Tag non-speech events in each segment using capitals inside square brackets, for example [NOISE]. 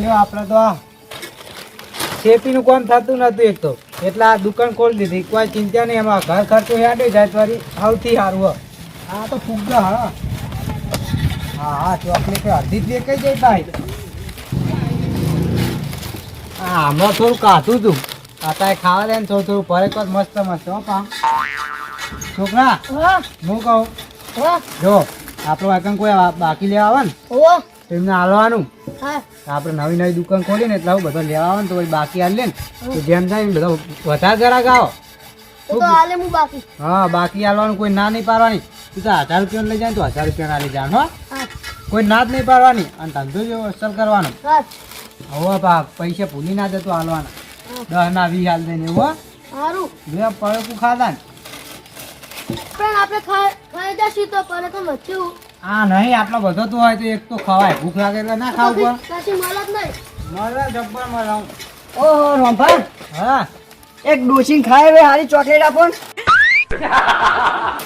લ્યો આપણે તો આ શેપીનું કામ થતું નતું એક તો. એટલે આ દુકાન ખોલી દીધી. કોઈ ચિંતા નહીં એમાં ઘર ખર્ચો હેડે જાય તારી સૌથી સારું. આ તો ફૂગા હા. હા હા ચોકલેટ અડધી જ વેચાઈ જાય ભાઈ. હા હમણાં થોડું કાઢું હતું અત્યારે ખાવા દે ને થોડું થોડું. ભરે તો મસ્ત મસ્ત હો પા છોકરા હું. કહું જો આપણો વાકણ કોઈ બાકી લેવા આવે ને? એમને હાલવાનું. આપણે નવી નવી દુકાન ખોલી ને એટલે આવું બધા લેવા આવે ને તો બાકી હાલ લે ને. જેમ થાય બધા વધારે ગ્રાહક આવો. હું બાકી. હાલવાનું કોઈ ના નહીં પાડવાની. તું તો હજાર રૂપિયા લઈ જાય તો હજાર રૂપિયા લઈ જાય હો. કોઈ ના જ નહીં પાડવાની. અને ધંધો જો અસર કરવાનો. હવે પા પૈસા ભૂલી ના જતો હાલવાના. દસ ના વીસ હાલ દઈને એવું હો. સારું બે પડે ખાધા ને. આપણે ખાઈ જશું તો પડે તો વધ્યું આ નહીં આટલો બધો તો હોય તો એક તો ખવાય. ભૂખ લાગે એટલે ના ખાવું પણ મળે જબ્બર મળે ઓહો રોંભા હા. એક ડોસી ખાય હવે હારી ચોકલેટ આપો ને.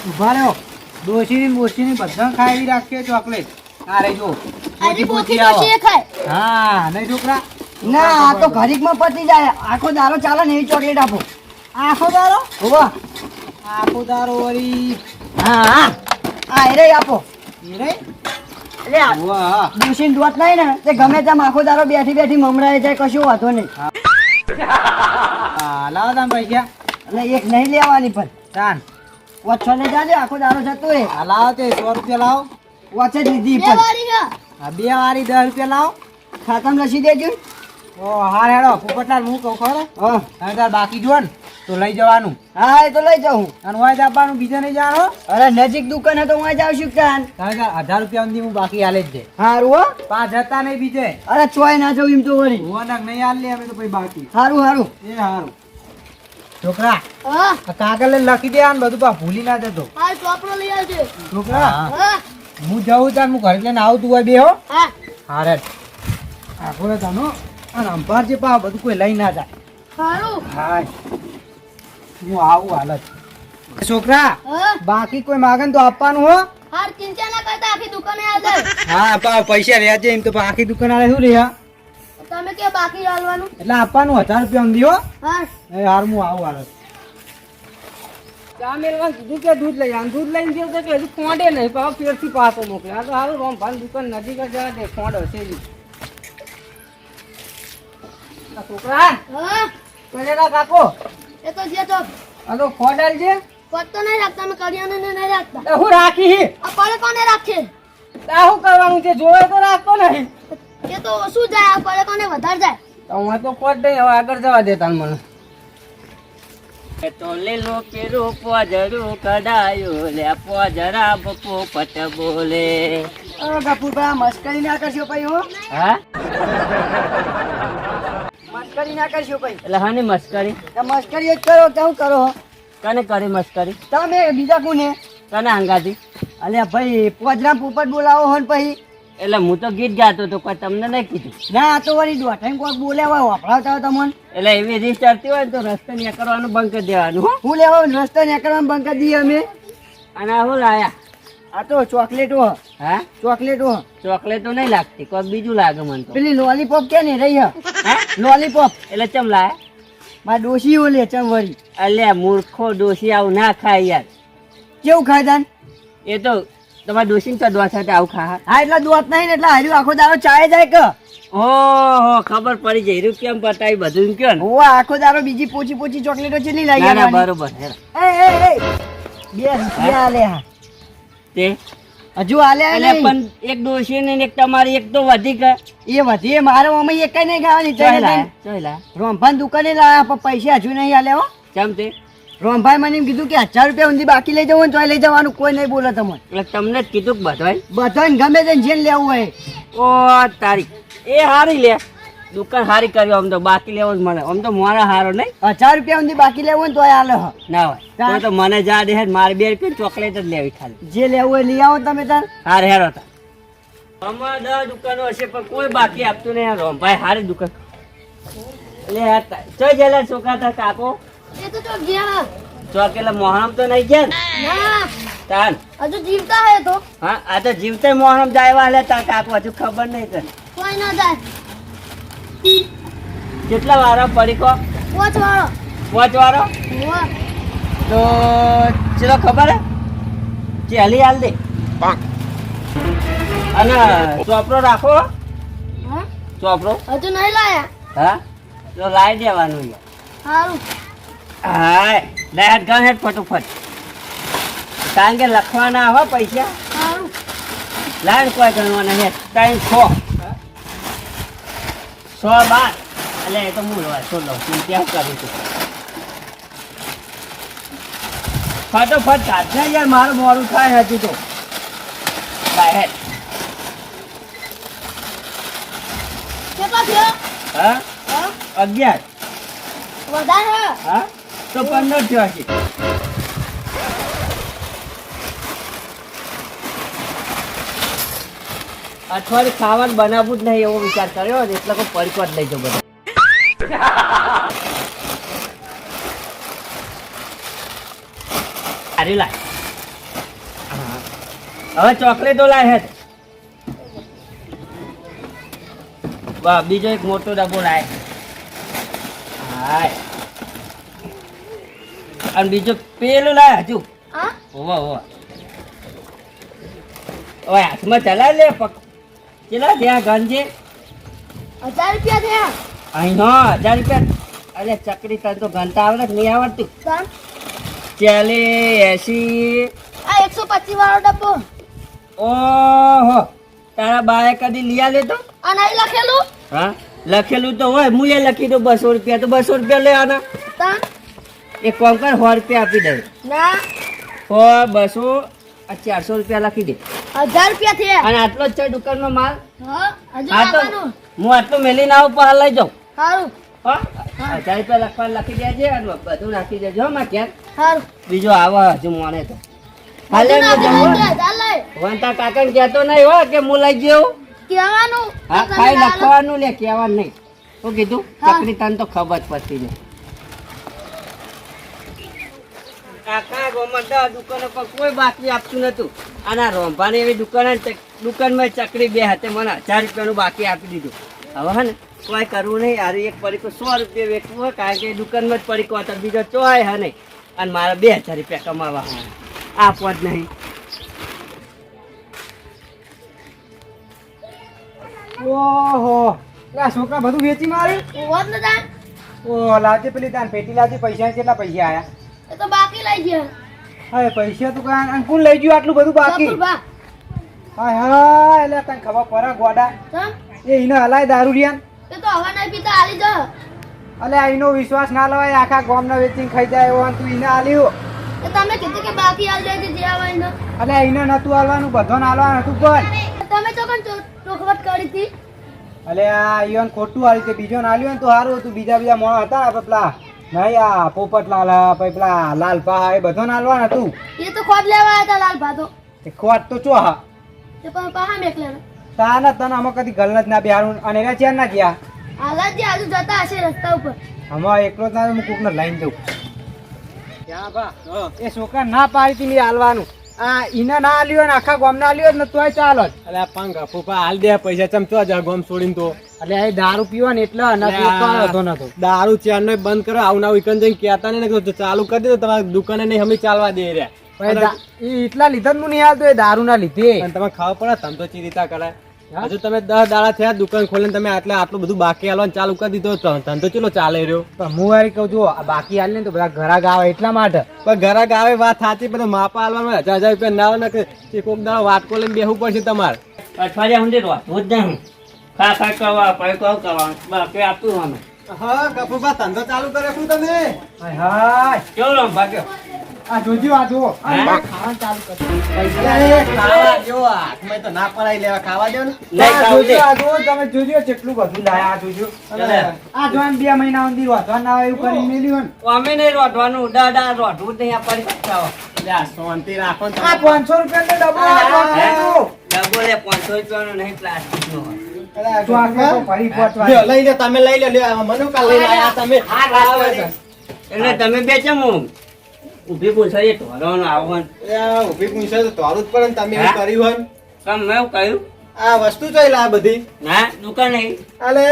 ઊભા રહ્યો ડોશીની બોશીની બધા ખાઈ રાખીએ ચોકલેટ. આ રહી જો આવો. એ હા નહીં છોકરા ના આ તો ઘડીકમાં પતી જાય. આખો દારો ચાલે ને એવી ચોકલેટ આપો. આખો દારો હોવા આખો દારો વળી. હા હા. આ રે આપો. ડોસીન દોત નહીં ને તે ગમે તેમ આખો દારો બેઠી બેઠી મમરાય જાય કશું વાંધો નહીં. હા. લાવો તાન પૈસા. એટલે એક નહીં લેવાની પણ. તાન ઓછો ને જાજે આખો દારો જતો એ લાવો તે સો રૂપિયા લાવો. ઓછે જ લીધી પણ. હા બે વાળી દસ રૂપિયા લાવો. ખાતામાં લસી દેજો. ઓ હાર હેડો પોપટલાલ હું કહું ખરો હા. હવે તાર બાકી જો ને. તો લઈ જવાનું. હા એ તો લઈ જાઉં. અને વાંચ આપવાનું બીજે નહીં જાણો અરે નજીક દુકાન હતો હું જાઉં છું કાન. કારણ કે હજાર રૂપિયા સુધી હું બાકી હાલે જ છે હારું હો. પાંચ હતા નહીં બીજે. અરે ચોય ના જવું એમ તો વળી. હોવાના નહીં હાલ લે અમે તો પછી બાકી. હારું હારું. એ સારું છોકરા હા. કાગળ લખી દે આને બધું પા ભૂલી ના જતો. આ ચોપડો લઈ આવજે. છોકરા હું. જાઉં તાર હું ઘરે લઈને આવતું હોય બે હો. હા. હારે આખો તાનો અને અંભાર જે પા બધું કોઈ લઈ ના જાય. સારું હાય હું આવું હાલત. છોકરા બાકી કોઈ માગે ને તો આપવાનું હો? હાર ચિંતા ના કરતા આખી દુકાને આવજે. હા પા પૈસા વ્યાજે એમ તો આખી દુકાન આલે શું રહ્યા? તમે કે બાકી હાલવાનું? એટલે આપવાનું હજાર રૂપિયા ઊંધી હો. હા હાર હું આવું હાલત. ચા કીધું કે દૂધ લઈ આવ દૂધ લઈને ગયો તો કે હજુ ખોંડે નહીં પાછો ફેરથી પાછો મોકલે આ તો સારું રોમ ભાન દુકાન નજીક જ જવા દે ખોંડ હશે જ. છોકરા હા? કરેલા કાકો? એ તો જે તો. આ તો ખોંડ આલ તો નહીં રાખતા અમે કડિયાને નહીં રાખતા. હું રાખી? હી પડે કોને રાખે? આ કરવાનું છે? જોવે તો રાખતો નહીં. એ તો શું જાય? પડે કોને વધારે જાય? તો હું તો ખોટ નહીં હવે આગળ જવા દેતા મને. તો લીલો પીરો પોજરું કડાયું લે પોજરા બપો પટ બોલે. આ મસ્કરી ના કરશો ભાઈ હો? હા? [LAUGHS] મસ્કરી ના કરશો ભાઈ. એટલે હાની મસ્કરી? આ મસ્કરી જ કરો કેવું કરો? કને કરી મસ્કરી? તમે બીજા કોને? કને હંગાતી? અલ્યા ભાઈ પોજરામ પોપટ બોલાવો હો ને પછી. એટલે હું તો ગીત ગાતો તો કોઈ તમને નહીં કીધું. ના આ તો વળી દોઢાઈ કોઈ બોલાવા વાપરાવતા હોય તમને. એટલે એવી રીત ચડતી હોય ને તો રસ્તે નીકળવાનું બંધ કરી દેવાનું હો. હું લેવા રસ્તા નીકળવાનું બંધ કરી દઈએ અમે. અને હું લાયા? આ તો ચોકલેટો હ, હા? ચોકલેટો ચોકલેટ ચોકલેટો નહીં લાગતી કોઈ બીજું લાગે મને તો. પેલી લોલીપોપ કે ને રહી હ? હા? લોલીપોપ. એટલે ચમ લાયા? મારા ડોશી ઓલે ચમ વળી. અલ્યા મૂર્ખો ડોસી આવું ના ખાય યાર. કેવું ખાય તાન? એ તો તમારા ડોસીને ચડવા સાથે આવું ખા. હા એટલા દોત નહીં ને એટલે હાર્યું આખો દારો ચાય જાય કે? ઓહો ખબર પડી જઈ રહ્યું કેમ પતાવી બધું કયો ને? હું આખો દારો બીજી પોચી પોચી ચોકલેટો ચેટલી લાવી ના ના બરોબર. એ એ બે રૂપિયા આલે હા? તે. હજુ આલે એટલે પણ એક ડોશી ને એક તમારી એક તો વધી કે. એ વધી એ મારે અમે એક નહીં ખાવાની ચોય લાયા, ચોય રોમભાન દુકાને લાયા પણ પૈસા હજુ નહીં આલે હો. કેમ તે? રોમભાઈ મને એમ કીધું કે હજાર રૂપિયા ઊંધી બાકી લઈ જવું તો લઈ જવાનું કોઈ નહીં બોલે તમને. એટલે તમને જ કીધું કે બધાય. બધાને ગમે તેને જેને લેવું હોય. ઓ તારી. એ હારી લે. દુકાન હારી કર્યો આમ તો બાકી લેવો જ મળે. આમ તો મારા હારો નહીં. હજાર રૂપિયા સુધી બાકી લેવું હોય ને તો આલે ના હોય. તો તો મને જા દે મારે બે રૂપિયા ચોકલેટ જ લેવી ખાલી. જે લેવું હોય લઈ આવો તમે તાર. હાર હેરો તા. અમારે દસ દુકાનો હશે પણ કોઈ બાકી આપતું નહીં રોમભાઈ હારી દુકાન. લે ચોય જેલા છોકરા તા કાકો? એ તો તો ગયા ચોકેલા મોહરમ તો નહીં ગયા ને? તાન. હજુ જીવતા હે તો. હા આ તો જીવતે મોહરમ જાય વાલે તાર કાકો હજુ ખબર નહીં તને. કોઈ ના જાય. કેટલા વાળો પડીકો પોચ વાળો પાંચ વાળો તો ચલો ખબર હે? ચાલી હાલ દે. અને ચોપડો રાખો હા. ચોપડો. હજુ નહીં લાયા? હા? તો લાવી દેવાનું યાર સારું હાય લે હેડ ગણ હેડ ફટોફટ. કારણ કે લખવાના આવે પૈસા. સારું લાઈન કોઈ ગણવાના હેડ. ટાઈમ છ સો બાર એટલે એ તો હું છો લઉં? છું ત્યાં કરું છું? ફટોફટ કાઢશે યાર મારું મોડું થાય હજુ તો. હા. અગિયાર. વધારે? હા? તો પંદર થયો હશે અઠવાડિયે ખાવાનું બનાવવું જ નહીં એવો વિચાર કર્યો ને એટલે કોઈ પડકો જ લઈ જાઉં બધો. સારી લાય. હવે ચોકલેટો લાય હે વાહ બીજો એક મોટો ડબ્બો લાય. હાય. અને બીજો પેલો લાય હજુ. હા? ઓવા હોવા. હવે હાથમાં ચલાવી લે પક કેટલા ત્યાં ગંજે હજાર રૂપિયા થયા. અહીં હો હજાર રૂપિયા. અરે ચકરી તને તો ઘંટા આવડે નહીં આવડતું. ચાલી એસી. આ એકસો પચીસ વાળો ડબ્બો. ઓહો તારા બાએ કદી લીયા લેતો? અને અહીં લખેલું? હા? લખેલું તો હોય હું એ લખી દઉં બસો રૂપિયા તો બસો રૂપિયા લે આના. એક કોમ કર સો રૂપિયા આપી દે ના. સો બસો આ ચારસો રૂપિયા લખી દે. હજાર રૂપિયા થયા અને આટલો જ છે દુકાનનો માલ? હા તો હું આટલું મેલીને આવું પર લઈ જાઉં. સારું હા હજાર રૂપિયા લખવા લખી દેજે અને બધું નાખી દેજો માં ક્યાંક સારું બીજો આવો હજુ મોને તો. હાલે વંતા કાકાને કહેતો નહીં હો કે હું લઈ ગયો. કહેવાનું. હા ખાઈ લખવાનું લે કહેવાનું નહીં. શું કીધું. ચકરી તને તો ખબર જ પડતી નહીં. કાકા ગોમંડા દુકાનો પર કોઈ બાકી આપતું નતું. અને આ રોંભાની એવી દુકાન દુકાનમાં ચકડી બે હાથે મને હજાર રૂપિયાનું બાકી આપી દીધું. હવે હે ને કોઈ કરવું નહીં. આરી એક પડીકો સો રૂપિયા વેચવું હોય કારણ કે દુકાનમાં જ પડીકો હતો બીજો ચોય હે નહીં. અને મારે બે હજાર રૂપિયા કમાવા આપવા જ નહીં. ઓહો આ છોકરા બધું વેચી માર્યું લાવજે પેલી તાન પેટી લાવતી પૈસા કેટલા પૈસા આયા? એ તો બાકી લઈ ગયા. હા પૈસા તો કાન અંકુલ લઈ ગયો આટલું બધું બાકી. હા હા એટલે તને ખબર પડે ગોડા. એ એને હલાય દારૂ રિયાન એ તો હવે નહીં પીતા આલી જાઓ અલે આઈનો વિશ્વાસ ના લવાય આખા ગામના વેચીને ખાઈ જાય એવો તું એને આલ્યો તો તમે કીધું કે બાકી હાલ જાય જે આવે એને. અલે એને નતું આલવાનું બધોને આલવાનું હતું પણ તમે તો કણ ચોખવટ કરી હતી? અલે આ ઈયોન ખોટું આલ્યું છે બીજો ના આલ્યું ને તો સારું હતું. બીજા બીજા મોણ હતા ને પેલા. નહીં આ પોપટલાલ હા, પછી પેલા લાલપા એ બધો આલવાનું હતું એ તો ખોટ લેવા આવ્યા હતા લાલભા તો. તે ખોટ તો ચો હા. તે પણ પાહા મેકલે તાના તને અમે કદી ગલ જ ના બિહારું અને એના ચેર ના ગયા? આલા જ આજુ જતા હશે રસ્તા ઉપર. હમણાં એકલો જ ના હું કોકને લઈને જઉં. ક્યાં બા? એ છોકરા ના પાડી તી મેં આલવાનું આ ઈને ના આલ્યો ને આખા ગોમ ના આલ્યો ને તોય ચાલો આ પાંગા ફૂફા હાલ દે પૈસા ચમચો જા ગોમ છોડીને તો? એટલે દારૂ પીવો ને એટલે હતો નતો. દારૂ ચાર નો બંધ કરો આવું ના ઇકન જઈને કહેતા ને તો ચાલુ કરી દે તમારી દુકાને નહીં અમે ચાલવા દે રહ્યા. એટલા લીધા નું નહીં હાલતો એ દારૂ ના લીધે તમે ખાવા પડે તમ તો ચી રીતા કરાય. હજુ તમે દસ દાડા થયા દુકાન ખોલીને તમે આટલે આટલું બધું બાકી હાલવાનું ચાલુ કરી દીધો. ધંધો ચેલો ચાલે રહ્યો? પણ હું વારી કહું છું બાકી હાલ ને તો બધા ઘરાક આવે એટલા માટે. પણ ઘરાક આવે વાત સાચી પણ માપા હાલવાનું. હજાર હજાર રૂપિયા ના આવે ને કે કોક દાડો વાટકો લઈને બેહવું પડશે તમારે. અઠવાડિયા સુધી રોતું જ નહીં ખા ખા કરવા પડીકો કરવા બાકી આપતું હા કપૂરભા ધંધો ચાલુ કરે શું તમે? હાય હાય. કેવું રમ ભાગ્યો. આ જોજો આ જો આ ખાવાનું ચાલુ કરી. ખાવા દો હાથમાં તો ના પડાઈ લેવા ખાવા દો ને. જોજો દે. આ જો તમે જોજો કેટલું બધું લાયા આ જોજો. આ જો આમ બે મહિના સુધી રોધવા ના એવું કરીને મેલ્યું ને. અમે નહીં રોટવાનું દાદા રોટવું જ નહીં આ પડી ખાવા શાંતિ રાખો આ તમે. પાંચસો રૂપિયા. લે પાંચસો રૂપિયાનો નહીં. લ્યો, લઈ લો તમે લઈ લો લ્યો મને કાલ તમે. એટલે તમે બે ચમ ઊભી પૂછાય ઢોરવાનું આવવાનું એ આ ઊભી પૂછે તો તોરું જ પડે તમે એવું કર્યું હોય. કામ મેં એવું કહ્યું આ વસ્તુ જોઈ લા બધી. ના દુકાન નહીં અલે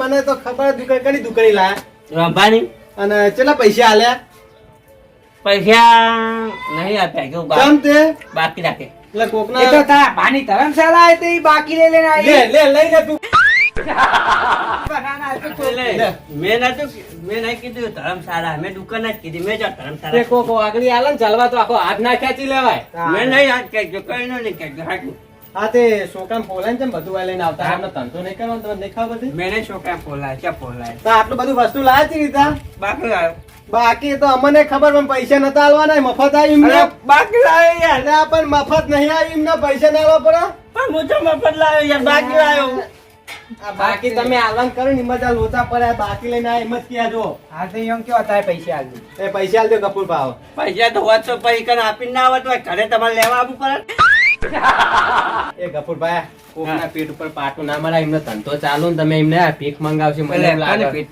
મને તો ખબર દુકાન કરી દુકાની લા રંભાની. અને કેટલા પૈસા આલ્યા? પૈસા નહીં આપ્યા કેવું કામ તે? બાકી રાખે. એટલે એ તો કોકના તારા ભાની ધરમશાળા આવી તો બાકી લઈ લઈને આવી. લે લે લઈ લે તું. [LAUGHS] બાકી તો અમને ખબર પણ પૈસા નતા આલવાના મફત આવી બાકી પણ મફત નહીં આવી પૈસા ના આલવા પડે? પણ હું તો મફત લાવ્યો યાર બાકી લાવ્યો બાકી તમે આલવાન કરો ને એમાં જ્યાં લોચા પડ્યા બાકી લઈને આ એમ જ ક્યાં જો હા તો એમ કેવા થાય પૈસા આલજો. એ પૈસા આલ કપૂર ભાવ. પૈસા તો તો પછી કને આપીને ના આવત હોય ઘરે તમારે લેવા આવવું પડે. એ ગફુરભાઈ કોકના પેટ ઉપર પાટું ના મારા એમનો ધંધો ચાલુ ને તમે એમને આ ભીખ મંગાવશે મને લાગે.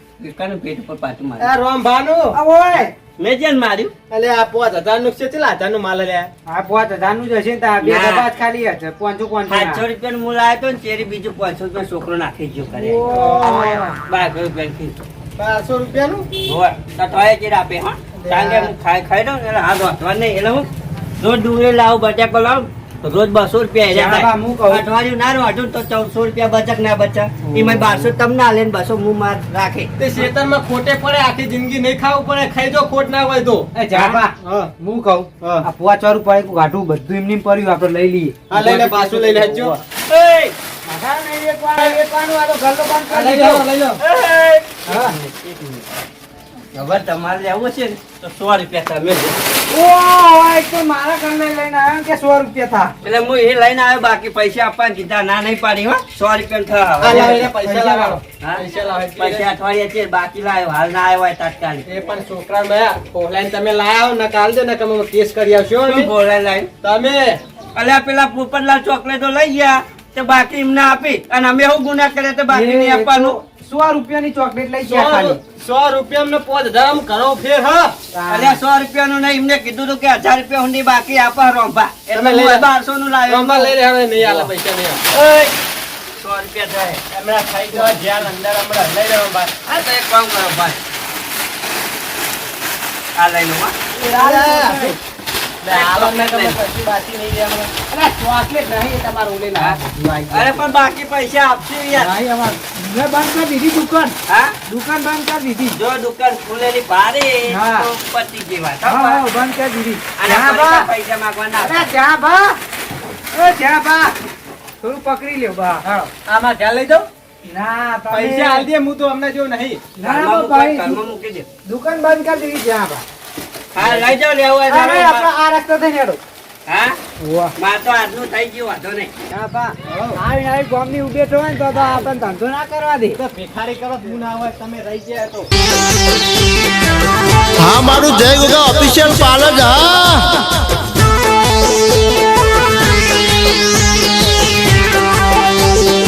પેટ ઉપર પાટું મારે. રોમ ભાનુ! ઓય મેં જેન માર્યું? એટલે આ પાંચ હજારનું છે ચેલા હજારનું માલ લે આ પાંચ હજારનું જ હશે ને બે ના. ખાલી હશે. પાંચસો પાંચસો ના. સાતસો રૂપિયા નું મૂળ આવ્યો ને ચેરી બીજું પાંચસો રૂપિયા છોકરો નાખી ગયો કરે. બારસો રૂપિયા થી બારસો રૂપિયા નું હોય. તો તોય ચેર આપે હા. કારણ કે હું ખાઈ ખાઈ દઉં એટલે હાથ વાંચવા નહીં. એટલે હું જો ડુંગળી લાવું બટાકો લાવું રોજ બસો રૂપિયા. અઠવાડિયું ના વાંચું તો ચૌદસો રૂપિયા બચક ના બચક. એમાં બારસો તમને આલે ને બસો હું માર રાખે. તે શેતરમાં ખોટે પડે આખી જિંદગી નહીં ખાવું પડે ખાઈ જો ખોટ ના હોય તો. એ જા હું કહું. આ પાંચ વાળું પડે કે ગાંઠું બધું એમને એમ પડ્યું આપણે લઈ લઈએ. આ લઈ લે પાછું લઈ લેજો એય! માથા નહીં એકવાર- એકવાનું આ તો ગલ્લો બંધ કરી લઈ દીધો. લઈ લો. હા. હવે તમારે લેવું છે ને તો સો રૂપિયા તમે લો. ઓહ, એક તો મારા ઘરને લઈને આવ્યો કે સો રૂપિયા થા? એટલે હું એ લઈને આવ્યો બાકી પૈસા આપવાના કીધા ના નહીં પાડી હો. સો રૂપિયા આ લાવ થયા એને પૈસા લાવો પૈસા અઠવાડિયા છે બાકી લાવ્યો હાલ ના આવ્યો હોય તાત્કાલિક. એ પણ છોકરા મેં પોલાઈને તમે લાયા હો ને કાલ દે ને તમે કેસ કરી આવશો બોલાય લાવ્યો તમે? અલ્યા પેલા પોપટલાલ ચોકલેટો લઈ ગયા તે બાકી એમને આપી અને અમે એવું ગુના કર્યા તો બાકી નહીં આપવાનું. સો રૂપિયાની ચોકલેટ લઈ ગયા ખાલી. સો રૂપિયા અમને પાંચ હજાર કરો ફેર હા? અલ્યા સો રૂપિયાનું નહીં એમને કીધું હતું કે હજાર રૂપિયા સુધી બાકી આપા રોંભા. એટલે લઈ બારસો નું લાવ્યો. રોંભા લઈ રહ્યા નહીં આલે પૈસા નહીં સો રૂપિયા થાય. હમણાં ખાઈ જવા જ્યાં અંદર હમણાં. લઈ લેવા ભાઈ હા તો એક કામ કરો ભાઈ. આ લઈ લો અરે પણ બાકી પૈસા આપશે યાર. નહીં અમાર મેં બંધ કરી દીધી દુકાન. હા? દુકાન બંધ કરી દીધી. જો દુકાન ખુલેલી ભારે પતી જેવા. હા હા બંધ કરી દીધી. પૈસા માંગવાના. જ્યાં બા. એ જ્યાં બા. થોડું પકડી લ્યો બા. આમાં ધ્યાન લઈ જાઉં ના પૈસા દે હું તો અમને જો નહીં. દુકાન બંધ કરી દીધી જ્યાં બા. હા લઈ જાવ લેવો આ રસ્તો થઈ નેડો હા? તો આજનું થઈ ગયું વાંધો નહીં. હા બા. આવી આવી ગોમની તો તો આપણને ધંધો ના કરવા દે. તો ના હોય તમે રહી ગયા તો. હા મારું જય ગોગા ઓફિશિયલ પાર્લર હા.